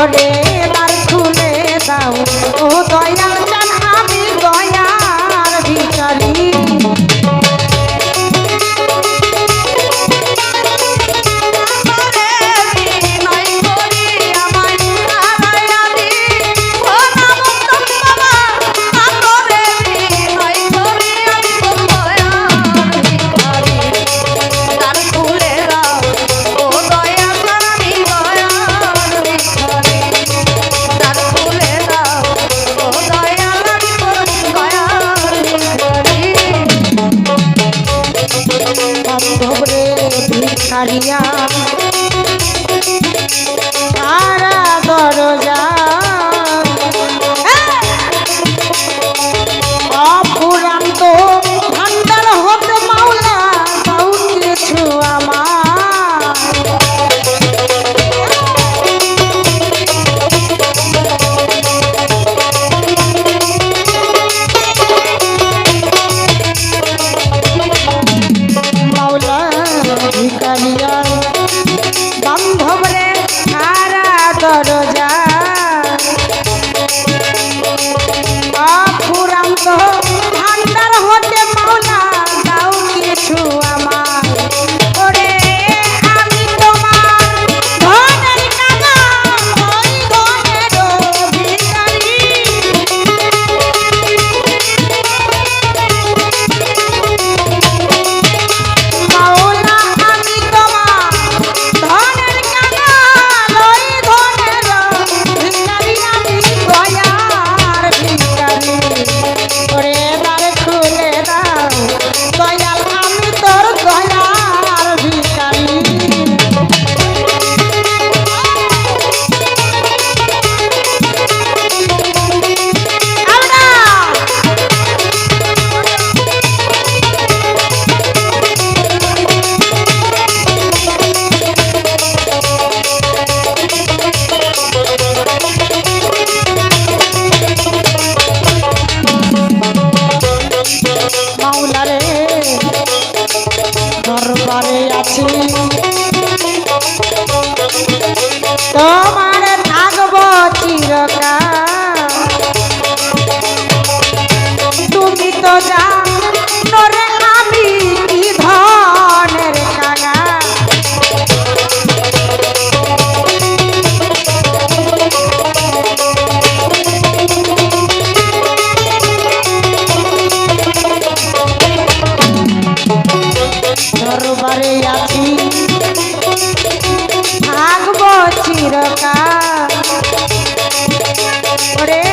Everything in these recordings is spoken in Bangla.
ওরে বার খুলে দাও। ulare ঘরে আছি। থাকব চিরকাল। ওরে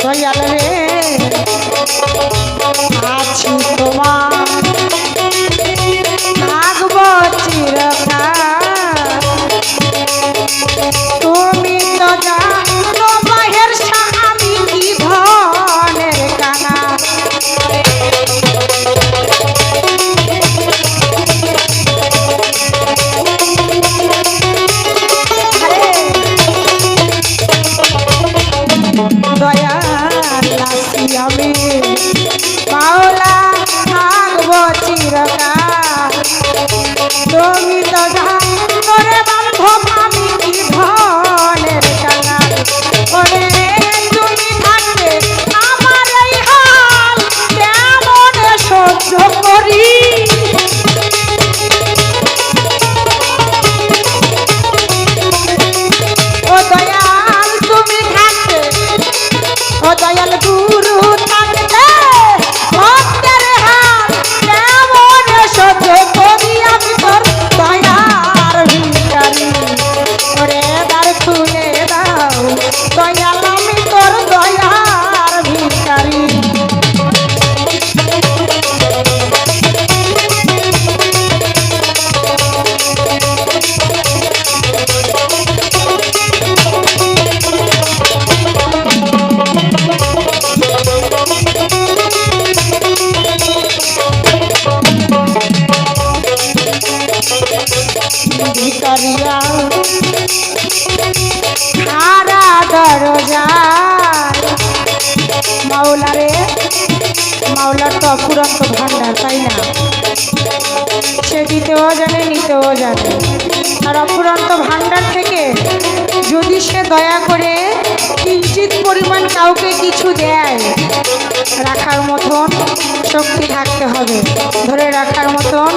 দয়াল রে। আছি তোমার করিয়া সারা দরজায়। মাওলারে, মাওলার তো অপুরন্ত ভান্ডার তাই না? সে দিতেও জানে, নিতেও জানে। আর অপুরন্ত ভান্ডার থেকে যদি দয়া করে কিঞ্চিত পরিমাণ কাউকে কিছু দেয়, রাখার মতন শক্তি থাকতে হবে। ধরে রাখার মতন